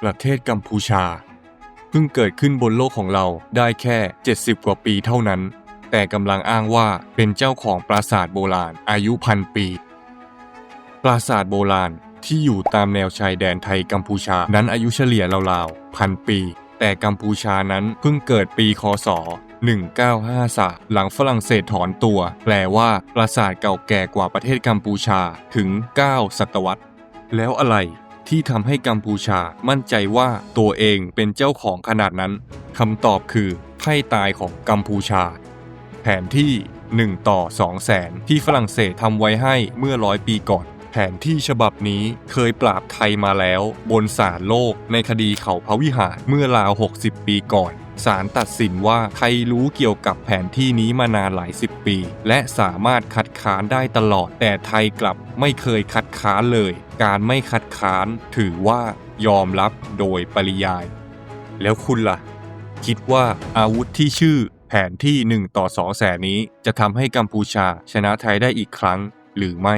ประเทศกัมพูชา เพิ่งเกิดขึ้นบนโลกของเราได้แค่ 70 กว่าปีเท่านั้น แต่กำลังอ้างว่าเป็นเจ้าของปราสาทโบราณอายุพันปี ปราสาทโบราณที่อยู่ตามแนวชายแดนไทยกัมพูชานั้นอายุเฉลี่ยราวๆพันปี แต่กัมพูชานั้นเพิ่งเกิดปีคศ1953 หลังฝรั่งเศสถอนตัว แปลว่า ปราสาทเก่าแก่กว่าประเทศกัมพูชาถึง 9 ศตวรรษ แล้วอะไร ที่ทำให้กัมพูชามั่นใจว่าตัวเองเป็นเจ้าของขนาดนั้นคำตอบคือไพ่ตายของกัมพูชา แผนที่ 1 ต่อ 2 แสนที่ฝรั่งเศสทำไว้ให้เมื่อร้อยปีก่อน แผนที่ฉบับนี้เคยปราบไทยมาแล้ว บนศาลโลกในคดีเขาพระวิหารเมื่อราว 60 ปีก่อน ศาลตัดสินว่าไทยรู้เกี่ยวกับแผนที่นี้มานานหลายสิบปี และสามารถคัดค้านได้ตลอด แต่ไทยกลับไม่เคยคัดค้านเลย การไม่คัดค้านถือว่ายอมรับโดยปริยาย แล้วคุณล่ะ คิดว่าอาวุธที่ชื่อแผนที่ 1 ต่อ 2 แสนนี้ จะทำให้กัมพูชาชนะไทยได้อีกครั้งหรือไม่